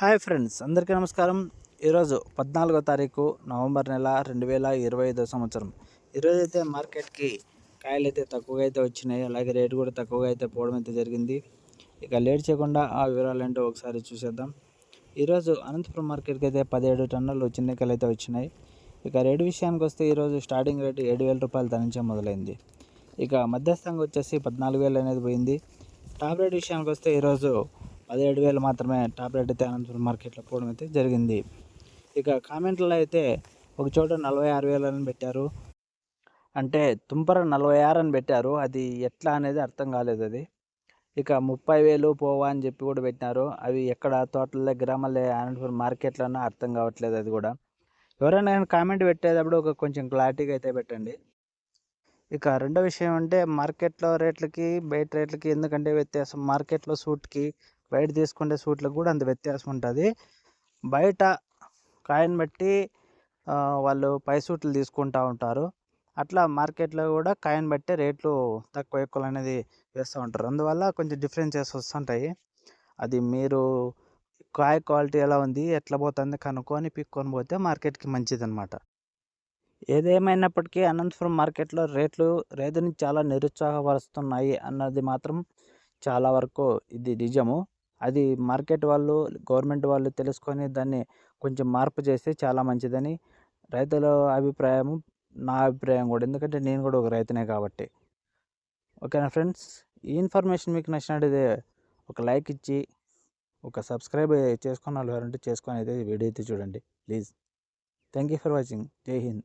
Hi friends అందరికీ నమస్కారం. ఈరోజు పద్నాలుగో తారీఖు నవంబర్ నెల రెండు వేల ఇరవై ఐదో సంవత్సరం. ఈరోజు అయితే మార్కెట్కి కాయలు అయితే తక్కువగా అయితే వచ్చినాయి అలాగే రేటు కూడా తక్కువగా అయితే పోవడం అయితే జరిగింది. ఇక లేట్ చేయకుండా ఆ వివరాలు ఏంటో ఒకసారి చూసేద్దాం. ఈరోజు అనంతపురం మార్కెట్కి అయితే పదిహేడు టన్నులు చిన్నకాయలు అయితే వచ్చినాయి. ఇక రేటు విషయానికి వస్తే ఈరోజు స్టార్టింగ్ రేటు ఏడు వేల రూపాయలు ధరించే మొదలైంది. ఇక మధ్యస్థంగా వచ్చేసి పద్నాలుగు వేలు అనేది పోయింది. టాప్ రేట్ విషయానికి వస్తే ఈరోజు పదిహేడు వేలు మాత్రమే టాప్ రేట్ అయితే అనంతపురం మార్కెట్లో పోవడం అయితే జరిగింది. ఇక కామెంట్లో అయితే ఒక చోట నలభై ఆరు వేలు అని పెట్టారు. అంటే తుంపర నలభై ఆరు అని పెట్టారు. అది ఎట్లా అనేది అర్థం కాలేదు అది. ఇక ముప్పై వేలు పోవా అని చెప్పి కూడా పెట్టినారు. అవి ఎక్కడ తోటల గ్రామాలే అనంతపురం మార్కెట్లోనే అర్థం కావట్లేదు అది కూడా. ఎవరైనా కామెంట్ పెట్టేటప్పుడు ఒక కొంచెం క్లారిటీగా అయితే పెట్టండి. ఇక రెండో విషయం అంటే మార్కెట్లో రేట్లకి బయట రేట్లకి ఎందుకంటే వ్యత్యాసం. మార్కెట్లో సూట్కి బయట తీసుకుంటే సూట్లకు కూడా అంత వ్యత్యాసం ఉంటుంది. బయట కాయను బట్టి వాళ్ళు పై సూట్లు తీసుకుంటూ ఉంటారు. అట్లా మార్కెట్లో కూడా కాయను బట్టి రేట్లు తక్కువ ఎక్కువ అనేది వేస్తూ ఉంటారు. అందువల్ల కొంచెం డిఫరెన్సెస్ వస్తుంటాయి. అది మీరు కాయ క్వాలిటీ ఎలా ఉంది ఎట్లా పోతుంది కనుక్కొని పిక్కొని పోతే మార్కెట్కి మంచిది అనమాట ఏదేమైనప్పటికీ అనంతపురం మార్కెట్లో రేట్లు రైతుని చాలా నిరుత్సాహపరుస్తున్నాయి అన్నది మాత్రం చాలా వరకు ఇది నిజము. అది మార్కెట్ వాళ్ళు గవర్నమెంట్ వాళ్ళు తెలుసుకొని దాన్ని కొంచెం మార్పు చేస్తే చాలా మంచిదని రైతుల అభిప్రాయం నా అభిప్రాయం కూడా. ఎందుకంటే నేను కూడా ఒక రైతునే కాబట్టి. ఓకేనా ఫ్రెండ్స్? ఈ ఇన్ఫర్మేషన్ మీకు నచ్చినట్టయితే ఒక లైక్ ఇచ్చి ఒక సబ్స్క్రైబ్ చేసుకున్న వాళ్ళు ఎవరంటే చేసుకొని అయితే వీడియో అయితే చూడండి. Please. Thank you for watching. జై హింద్.